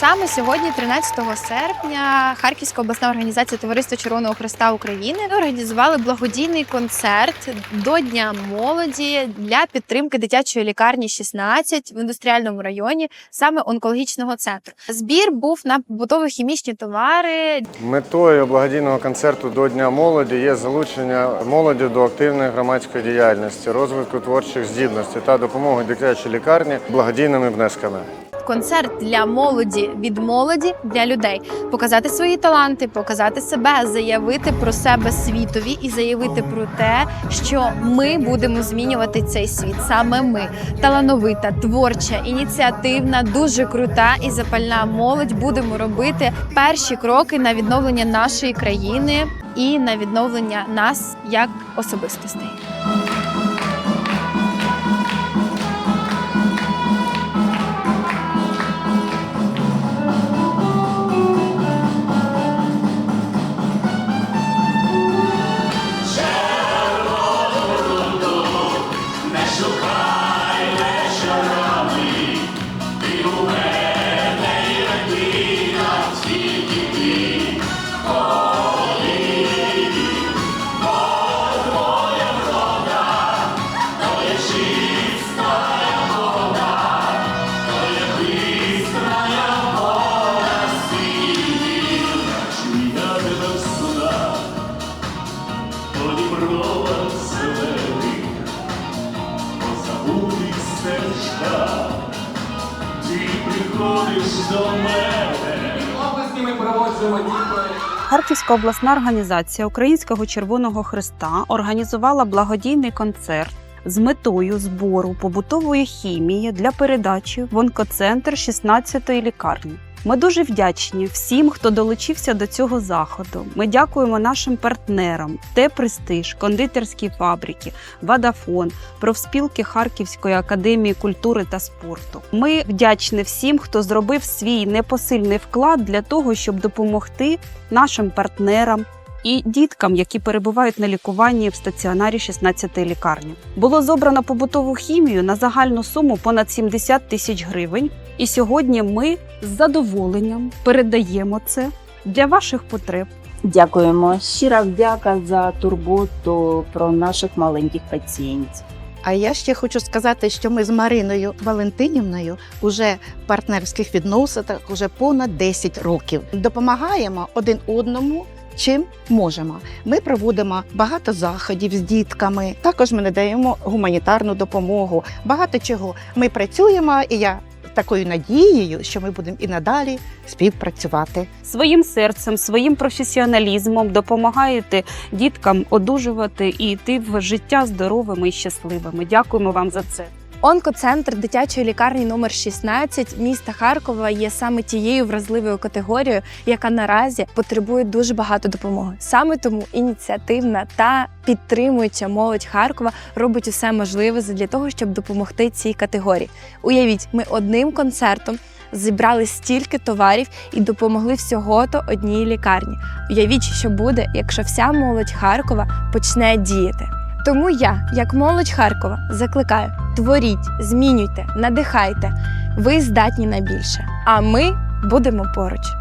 Саме сьогодні, 13 серпня, Харківська обласна організація Товариства Червоного Христа України організували благодійний концерт до Дня молоді для підтримки дитячої лікарні 16 в індустріальному районі, саме онкологічного центру. Збір був на побутово-хімічні товари, Метою благодійного концерту до Дня молоді є залучення молоді до активної громадської діяльності, розвитку творчих здібностей та допомоги дитячій лікарні благодійними внесками. Концерт для молоді від молоді для людей, показати свої таланти, показати себе, заявити про себе світові і заявити про те, що ми будемо змінювати цей світ. Саме ми талановита, творча, ініціативна, дуже крута і запальна молодь будемо робити перші кроки на відновлення нашої країни і на відновлення нас як особистостей. Позабутих ти приходиш до мене. області ми проводжуємо діти. Харківська обласна організація Українського Червоного Христа організувала благодійний концерт з метою збору побутової хімії для передачі в онкоцентр 16-ї лікарні. Ми дуже вдячні всім, хто долучився до цього заходу. Ми дякуємо нашим партнерам Те Престиж, кондитерські фабрики, Вадафон, профспілки Харківської академії культури та спорту. Ми вдячні всім, хто зробив свій непосильний вклад для того, щоб допомогти нашим партнерам. І діткам, які перебувають на лікуванні в стаціонарі 16-ї лікарні, було зобрано побутову хімію на загальну суму понад 70 тисяч гривень. І сьогодні ми з задоволенням передаємо це для ваших потреб. Дякуємо. Щира вдяка за турботу про наших маленьких пацієнтів. А я ще хочу сказати, що ми з Мариною Валентинівною уже в партнерських відносинах уже понад 10 років. Допомагаємо один одному. Чим можемо, ми проводимо багато заходів з дітками. Також ми надаємо гуманітарну допомогу. Багато чого ми працюємо, і я такою надією, що ми будемо і надалі співпрацювати. Своїм серцем, своїм професіоналізмом допомагаєте діткам одужувати і йти в життя здоровими і щасливими. Дякуємо вам за це. Онкоцентр дитячої лікарні номер 16 міста Харкова є саме тією вразливою категорією, яка наразі потребує дуже багато допомоги. Саме тому ініціативна та підтримуюча молодь Харкова робить усе можливе для того, щоб допомогти цій категорії. Уявіть, ми одним концертом. Зібрали стільки товарів і допомогли всього-то одній лікарні. Уявіть, що буде, якщо вся молодь Харкова почне діяти. Тому я, як молодь Харкова, закликаю: творіть, змінюйте, надихайте. Ви здатні на більше. А ми будемо поруч.